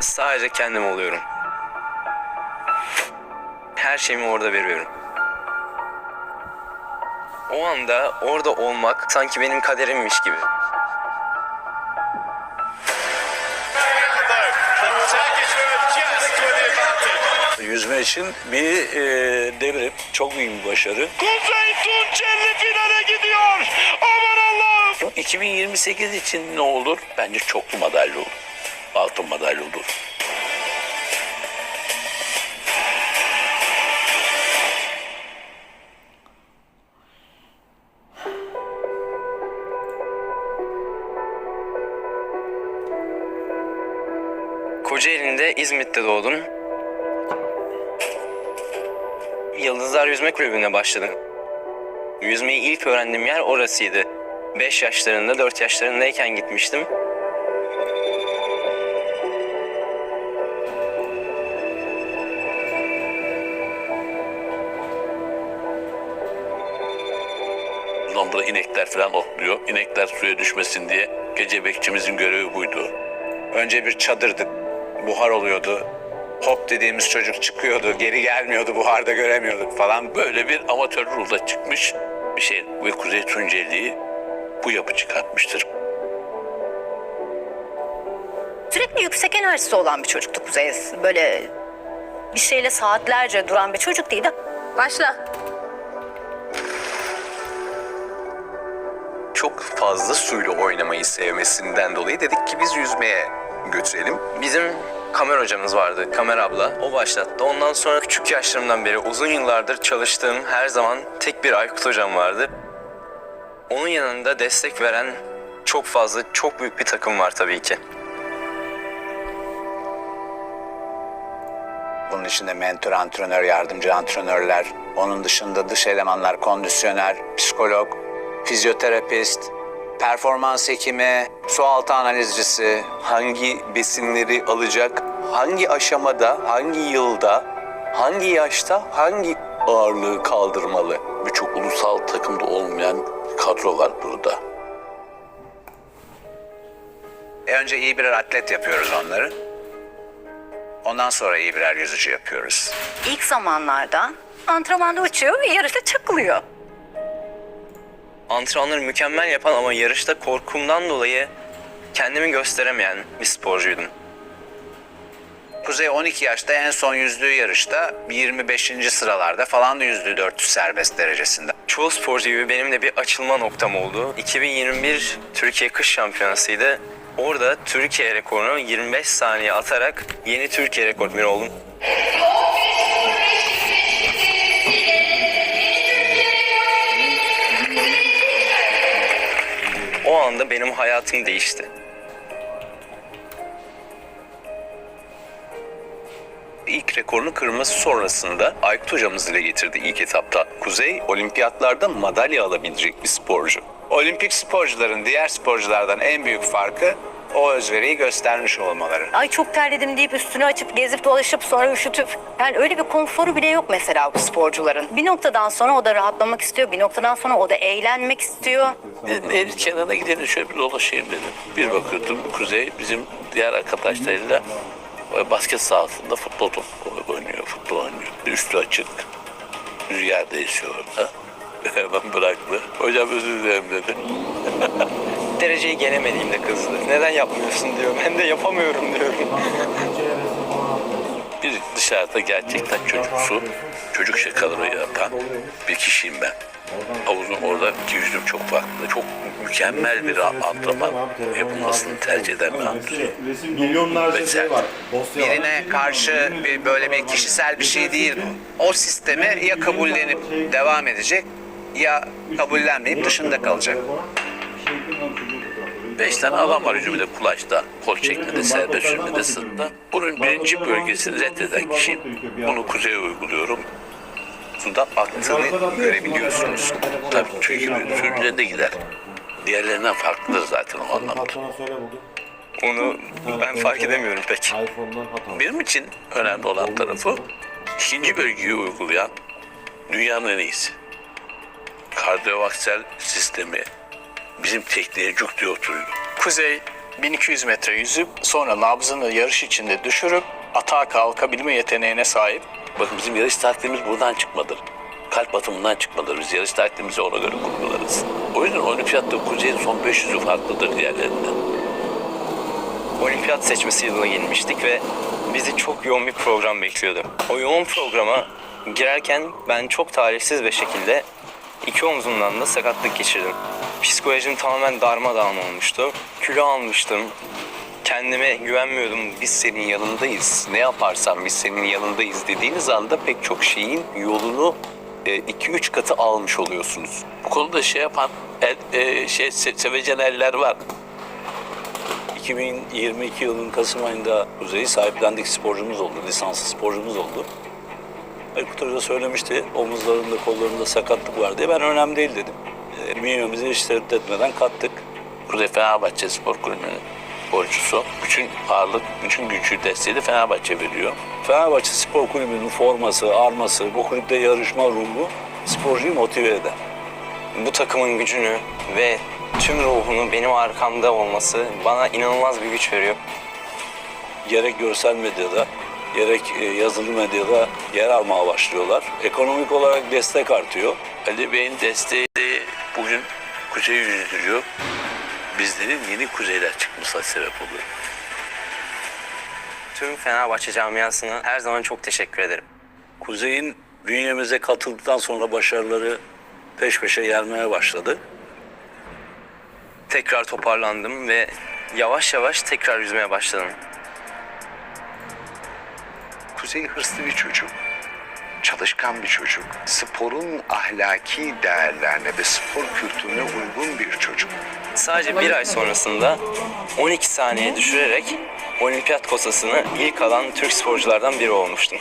Sadece kendim oluyorum. Her şeyimi orada veriyorum. O anda orada olmak sanki benim kaderimmiş gibi. Yüzme için bir e, devrim çok büyük bir başarı. Kuzey Tunçelli finale gidiyor. Aman Allah'ım. 2028 için ne olur? Bence çoklu madalya olur. Altın madalya olur. Kocaeli'nde İzmit'te doğdum. Yıldızlar Yüzme Kulübü'ne başladım. Yüzmeyi ilk öğrendiğim yer orasıydı. 5 yaşlarında, 4 yaşlarındayken gitmiştim. Londra inekler falan otluyor. İnekler suya düşmesin diye gece bekçimizin görevi buydu. Önce bir çadırdık. Buhar oluyordu. Hop dediğimiz çocuk çıkıyordu. Geri gelmiyordu. Buharda göremiyorduk falan. Böyle bir amatör rulda çıkmış bir şey. Ve Kuzey Tunceli'yi bu yapı çıkartmıştır. Sürekli yüksek enerjisi olan bir çocuktu Kuzey. Böyle bir şeyle saatlerce duran bir çocuk değildi. Başla. Çok fazla suyla oynamayı sevmesinden dolayı dedik ki biz yüzmeye götürelim. Bizim kamera hocamız vardı, kamera abla. O başlattı. Ondan sonra küçük yaşlarımdan beri uzun yıllardır çalıştığım her zaman tek bir Aykut hocam vardı. Onun yanında destek veren çok fazla, çok büyük bir takım var tabii ki. Bunun içinde mentor, antrenör, yardımcı antrenörler, onun dışında dış elemanlar, kondisyoner, psikolog, fizyoterapist, performans hekimi, su altı analizcisi, Hangi besinleri alacak, hangi aşamada, hangi yılda, hangi yaşta, hangi ağırlığı kaldırmalı? Birçok ulusal takımda olmayan kadro var burada. E önce iyi birer atlet yapıyoruz onları. Ondan sonra iyi birer yüzücü yapıyoruz. İlk zamanlarda antrenmanda uçuyor ve yarışta çakılıyor. Antrenmanları mükemmel yapan ama yarışta korkumdan dolayı kendimi gösteremeyen bir sporcuydum. Kuzey 12 yaşta en son yüzdüğü yarışta 25. sıralarda falan da yüzdü 400 serbest derecesinde. Çoğu sporcu gibi benim de bir açılma noktam oldu. 2021 Türkiye Kış Şampiyonası'ydı. Orada Türkiye rekorunu 25 saniye atarak yeni Türkiye rekortmeni oldum. Anda benim hayatım değişti. İlk rekorunu kırması sonrasında Aykut hocamız dile getirdi ilk etapta. Kuzey olimpiyatlarda madalya alabilecek bir sporcu. Olimpik sporcuların diğer sporculardan en büyük farkı o özveriyi göstermiş olmaları. Ay çok terledim deyip üstünü açıp gezip dolaşıp sonra üşütüp. Yani öyle bir konforu bile yok mesela bu sporcuların. Bir noktadan sonra o da rahatlamak istiyor. Bir noktadan sonra o da eğlenmek istiyor. Dedim, Nehir kenarına gidelim şöyle bir dolaşayım dedim. Bir bakıyordum Kuzey bizim diğer arkadaşlarıyla e, basket sahasında futbol topu oynuyor, futbol oynuyor. Üstü açık, rüzgar değişiyor orada. Hemen bıraktı. Hocam özür dilerim dedi. Dereceye gelemediğimde kızdı. Neden yapmıyorsun diyor. Ben de yapamıyorum diyorum. Bir dışarıda gerçekten çocuksu, çocuk şakaları yapan bir kişiyim ben. Havuzun orada yüzdüm çok farklı. Çok mükemmel bir antrenman yapılmasını tercih eden bir antrenman. Ve şey sert. var. Birine karşı bir, böyle bir kişisel bir şey değil. O sistemi ya kabullenip devam edecek ya kabullenmeyip dışında kalacak. Beş tane adam var yüzümde kulaçta, kol çekmede, serbest sürmede, sırtta. Bunun birinci bölgesini reddeden kişiyim. Bunu kuzeye uyguluyorum. Sudan aktığını görebiliyorsunuz. Tabii çünkü sürülerinde gider. Diğerlerinden farklıdır zaten o anlamda. Onu ben fark edemiyorum pek. Benim için önemli olan tarafı ikinci bölgeyi uygulayan dünyanın en iyisi. Kardiyovaksel sistemi bizim tekneye cuk diye oturuyor. Kuzey 1200 metre yüzüp sonra nabzını yarış içinde düşürüp atağa kalkabilme yeteneğine sahip. Bakın bizim yarış taktiğimiz buradan çıkmadır. Kalp atımından çıkmadır. Biz yarış taktiğimizi ona göre kurgularız. O yüzden olimpiyatta Kuzey'in son 500'ü farklıdır diğerlerinden. Olimpiyat seçmesi yılına girmiştik ve bizi çok yoğun bir program bekliyordu. O yoğun programa girerken ben çok talihsiz bir şekilde iki omzumdan da sakatlık geçirdim. Psikolojim tamamen darmadağın olmuştu. Kilo almıştım. Kendime güvenmiyordum. Biz senin yanındayız. Ne yaparsan biz senin yanındayız dediğiniz anda pek çok şeyin yolunu 2-3 katı almış oluyorsunuz. Bu konuda şey yapan el, e, şey se- sevecen eller var. 2022 yılının Kasım ayında Kuzey'i sahiplendik sporcumuz oldu, lisanslı sporcumuz oldu. Aykut Hoca söylemişti, omuzlarında, kollarında sakatlık var diye. Ben önemli değil dedim. Minyonumuzu hiç tereddüt etmeden kattık. Kuzey Fenerbahçe Spor Kulübü'nün sporcusu. Bütün ağırlık, bütün gücü, desteği de Fenerbahçe veriyor. Fenerbahçe Spor Kulübü'nün forması, arması, bu kulüpte yarışma ruhu sporcuyu motive eder. Bu takımın gücünü ve tüm ruhunu benim arkamda olması bana inanılmaz bir güç veriyor. Gerek görsel medyada, gerek e, yazılı medyada yer almaya başlıyorlar. Ekonomik olarak destek artıyor. Ali Bey'in desteği de bugün Kuzey'i yüzdürüyor. Bizlerin yeni kuzeyler çıkmasına sebep oluyor. Tüm Fenerbahçe camiasına her zaman çok teşekkür ederim. Kuzey'in bünyemize katıldıktan sonra başarıları peş peşe gelmeye başladı. Tekrar toparlandım ve yavaş yavaş tekrar yüzmeye başladım. Kuzey hırslı bir çocuk. Çalışkan bir çocuk. Sporun ahlaki değerlerine ve spor kültürüne uygun bir çocuk. Sadece bir ay sonrasında 12 saniye düşürerek olimpiyat kotasını ilk alan Türk sporculardan biri olmuştum.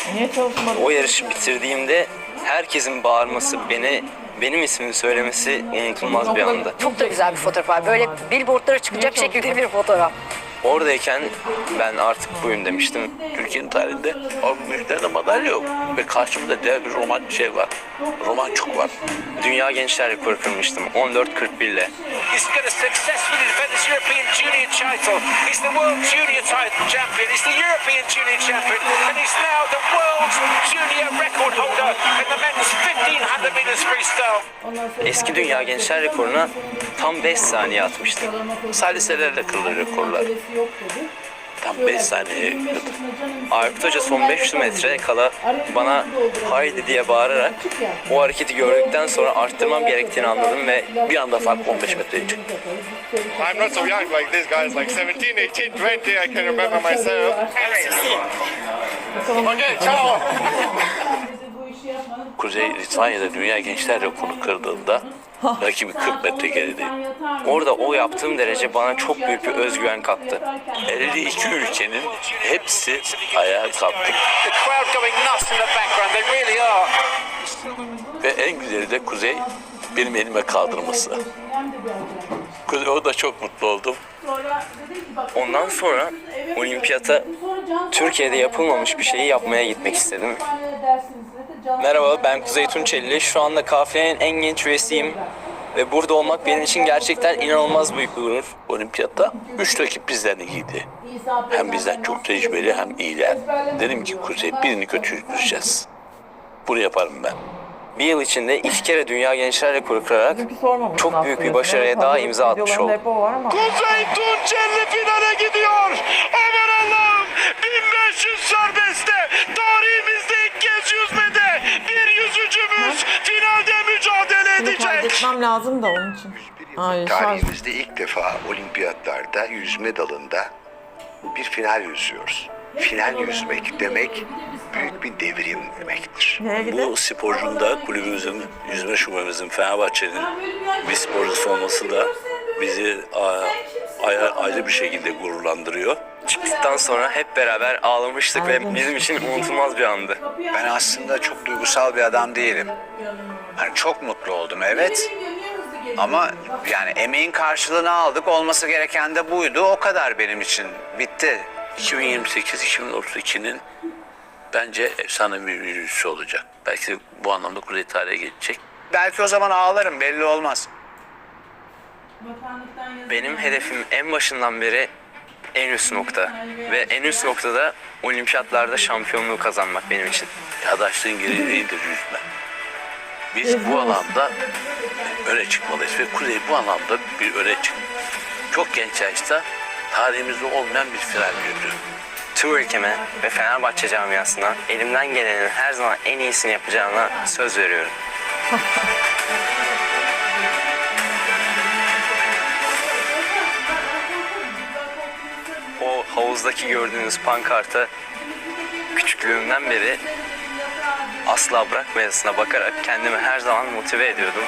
O yarışı bitirdiğimde herkesin bağırması, beni benim ismimi söylemesi unutulmaz bir anda. Çok da güzel bir fotoğraf var. Böyle billboardlara çıkacak şekilde bir fotoğraf. Oradayken ben artık buyum demiştim. Türkiye'nin tarihinde Avrupa büyüklerinde madalya yok. Ve karşımda dev bir roman şey var. Roman çok var. Dünya Gençler Rekoru kırmıştım 14.41 ile. Junior title. He's the World Junior title champion. He's the European Junior champion. And he's now the World Junior record holder in the men's 1500 meters freestyle. Eski Dünya Gençler Rekoru'na tam 5 saniye atmıştım. Saliselerle kırılır rekorlar. Tam 5 saniye. Aykut Hoca son 500 metre kala bana haydi diye bağırarak o hareketi gördükten sonra arttırmam gerektiğini anladım ve Bir anda fark 15 metreye çıktı. I'm not so young like this guys, like 17, 18, 20. I can remember myself. Okay, ciao. Kuzey Litvanya'da dünya gençler rekorunu kırdığında rakibi 40 metre geride. orada o yaptığım derece bana çok büyük bir özgüven kattı. 52 ülkenin hepsi ayağa kalktı. Ve en güzeli de Kuzey benim elime kaldırması. O da çok mutlu oldum. Ondan sonra olimpiyata Türkiye'de yapılmamış bir şeyi yapmaya gitmek istedim. Merhaba ben Kuzey Tunçelli. Şu anda kafilenin en genç üyesiyim. Ve burada olmak benim için gerçekten inanılmaz büyük bir gurur. Olimpiyatta üç rakip bizden iyiydi. Hem bizden çok tecrübeli hem iyiler. Dedim ki Kuzey birini kötü düşeceğiz. Bunu yaparım ben. Bir yıl içinde iki kere dünya gençler rekoru kırarak çok büyük bir başarıya daha imza atmış oldum. Kuzey Tunçelli finale gidiyor. Lazım da onun için. Şarj. Tarihimizde ilk defa olimpiyatlarda yüzme dalında bir final yüzüyoruz. Final yüzmek demek büyük bir devrim demektir. Bu sporcunun da kulübümüzün, yüzme şubemizin, Fenerbahçe'nin bir sporcusu olması da bizi ayrı bir şekilde gururlandırıyor. Çıktıktan sonra hep beraber ağlamıştık ve bizim için unutulmaz bir andı. Ben aslında çok duygusal bir adam değilim. Hani çok mutlu oldum evet. Ama yani emeğin karşılığını aldık. Olması gereken de buydu. O kadar benim için. Bitti. 2028-2032'nin bence efsane bir yürüyüşü olacak. Belki de bu anlamda Kuzey tarihe geçecek. Belki o zaman ağlarım belli olmaz. Benim hedefim en başından beri en üst nokta. Ve en üst noktada olimpiyatlarda şampiyonluğu kazanmak benim için. Çağdaşlığın gereğidir yüzme. Biz bu alanda öne çıkmalıyız ve Kuzey bu alanda bir öne çık. Çok genç yaşta tarihimizde olmayan bir fren yüzdü. Tüm ülkeme ve Fenerbahçe camiasına elimden gelenin her zaman en iyisini yapacağına söz veriyorum. o havuzdaki gördüğünüz pankarta küçüklüğümden beri asla bırakmayasına bakarak kendimi her zaman motive ediyordum.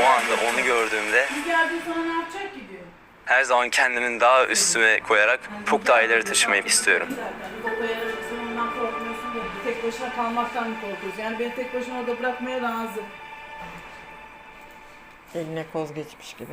O anda onu gördüğümde her zaman kendimin daha üstüme koyarak çok daha ileri taşımayı istiyorum. Tek başına kalmaktan mı korkuyorsun? Yani beni tek başına orada bırakmaya razı. Eline koz geçmiş gibi.